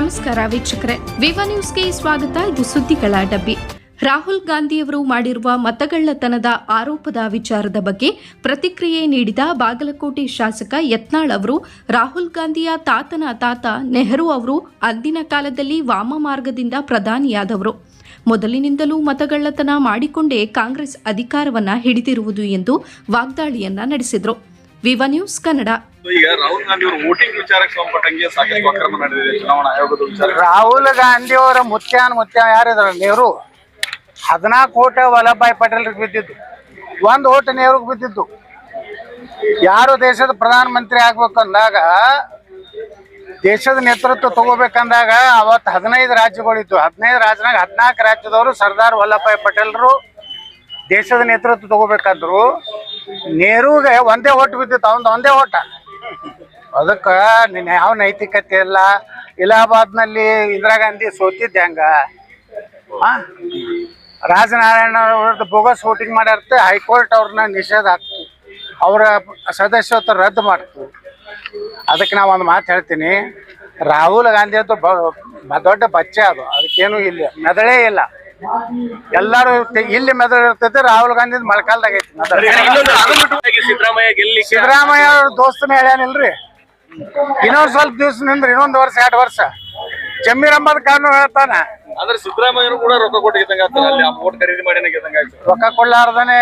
ನಮಸ್ಕಾರ ವೀಕ್ಷಕರೇ. ವಿವ ನ್ಯೂಸ್ಗೆ ಸ್ವಾಗತ. ಇದು ಸುದ್ದಿಗಳ ಡಬ್ಬಿ. ರಾಹುಲ್ ಗಾಂಧಿಯವರು ಮಾಡಿರುವ ಮತಗಳ್ಳತನದ ಆರೋಪದ ವಿಚಾರದ ಬಗ್ಗೆ ಪ್ರತಿಕ್ರಿಯೆ ನೀಡಿದ ಬಾಗಲಕೋಟೆ ಶಾಸಕ ಯತ್ನಾಳ್ ಅವರು, ರಾಹುಲ್ ಗಾಂಧಿಯ ತಾತನ ತಾತ ನೆಹರು ಅವರು ಅಂದಿನ ಕಾಲದಲ್ಲಿ ವಾಮ ಮಾರ್ಗದಿಂದ ಪ್ರಧಾನಿಯಾದವರು. ಮೊದಲಿನಿಂದಲೂ ಮತಗಳ್ಳತನ ಮಾಡಿಕೊಂಡೇ ಕಾಂಗ್ರೆಸ್ ಅಧಿಕಾರವನ್ನ ಹಿಡಿದಿರುವುದು ಎಂದು ವಾಗ್ದಾಳಿಯನ್ನ ನಡೆಸಿದರು. ವಿವ ನ್ಯೂಸ್ ಕನ್ನಡ. ಈಗ ರಾಹುಲ್ ಗಾಂಧಿ ಅವರು ವೋಟಿಂಗ್ ವಿಚಾರಕ್ಕೆ ಸಂಬಂಧಪಟ್ಟಂಗೆ ಸಾಕಷ್ಟು ಅಕ್ರಮ ನಡೆದಿದೆ ಚುನಾವಣಾ ಆಯೋಗದ ರಾಹುಲ್ ಗಾಂಧಿ ಅವರ ಮುತ್ಯಾನ್ ಮುತ್ಯ ಯಾರಿದ್ರ ನೆಹರು. ಹದಿನಾಲ್ಕು ಓಟ ವಲ್ಲಭಾಯಿ ಪಟೇಲ್ ಬಿದ್ದಿದ್ದು. ಒಂದು ಓಟ್ ನೆಹರುಗ್ ಬಿದ್ದಿದ್ದು. ಯಾರು ದೇಶದ ಪ್ರಧಾನ ಮಂತ್ರಿ ಆಗ್ಬೇಕಂದಾಗ, ದೇಶದ ನೇತೃತ್ವ ತಗೋಬೇಕಂದಾಗ ಅವತ್ತು ಹದಿನೈದು ರಾಜ್ಯಗಳಿತ್ತು ಹದಿನೈದು ರಾಜ್ಯನಾಗ ಹದಿನಾಲ್ಕು ರಾಜ್ಯದವರು ಸರ್ದಾರ್ ವಲ್ಲಭಾಯ್ ಪಟೇಲ್ರು ದೇಶದ ನೇತೃತ್ವ ತಗೋಬೇಕಂದ್ರು, ನೆಹರುಗೆ ಒಂದೇ ಓಟ್ ಬಿದ್ದಿತ್ತು. ಅವನ್ ಒಂದೇ ಓಟ. ಅದಕ್ಕೆ ನಿನ್ನ ಯಾವ ನೈತಿಕತೆ ಇಲ್ಲ? ಇಲಾಹಾಬಾದ್ನಲ್ಲಿ ಇಂದಿರಾ ಗಾಂಧಿ ಸೋತಿದ್ದೆ ಹಂಗ? ರಾಜನಾರಾಯಣ ಅವ್ರದ್ದು ಬೋಗಸ್ ವೋಟಿಂಗ್ ಮಾಡಿರ್ತೆ ಹೈಕೋರ್ಟ್ ಅವ್ರನ್ನ ನಿಷೇಧ ಹಾಕ್ತು. ಅವರ ಸದಸ್ಯತ್ವ ರದ್ದು ಮಾಡ್ತು. ಅದಕ್ಕೆ ನಾವು ಒಂದು ಮಾತು ಹೇಳ್ತೀನಿ. ರಾಹುಲ್ ಗಾಂಧಿ ಅಂತೂ ದೊಡ್ಡ ಬಚ್ಚೆ ಅದು. ಅದಕ್ಕೇನು ಇಲ್ಲ ಮೆದಳೇ ಇಲ್ಲ. ಎಲ್ಲರೂ ಇಲ್ಲಿ ಮೆದಳು ಇರ್ತೈತೆ, ರಾಹುಲ್ ಗಾಂಧಿ ಮಳೆಗಾಲದಾಗ ಐತಿ ಸಿದ್ದರಾಮಯ್ಯ ಗೆಲ್ಲಿ ಸಿದ್ದರಾಮಯ್ಯ ಅವ್ರ ದೋಸ್ತನ ಹೇಳ್ಯಾನಿಲ್ರಿ ಇನ್ನೊಂದ್ ಸ್ವಲ್ಪ ದಿವ್ಸ ನಿಂದ್ರಿ ಇನ್ನೊಂದ್ ವರ್ಷ ಎರಡ್ ವರ್ಷ. ಜಮೀರ್ ಅಹಮದ್ ಖಾನ್ ಹೇಳ್ತಾನ. ಅಂದ್ರೆ ಸಿದ್ದರಾಮಯ್ಯರು ಕೂಡ ರೊಕ್ಕ ಕೊಟ್ಟು ಗೆದ್ದಂಗ ಅಲ್ಲಿ ವೋಟ್ ಖರೀದಿ ಮಾಡಿ ರೊಕ್ಕ ಕೊಡ್ಲಾರ್ದನೆ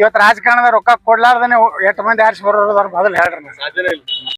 ಇವತ್ತು ರಾಜಕಾರಣದ ರೊಕ್ಕ ಕೊಡ್ಲಾರ್ದನೆ ಎಷ್ಟು ಮಂದಿ ಆರಿಸಿ ಬರೋದ್ರ ಬದಲು ಹೇಳ್ರಿ. ಸಾಧ್ಯನೇ ಇಲ್ಲ.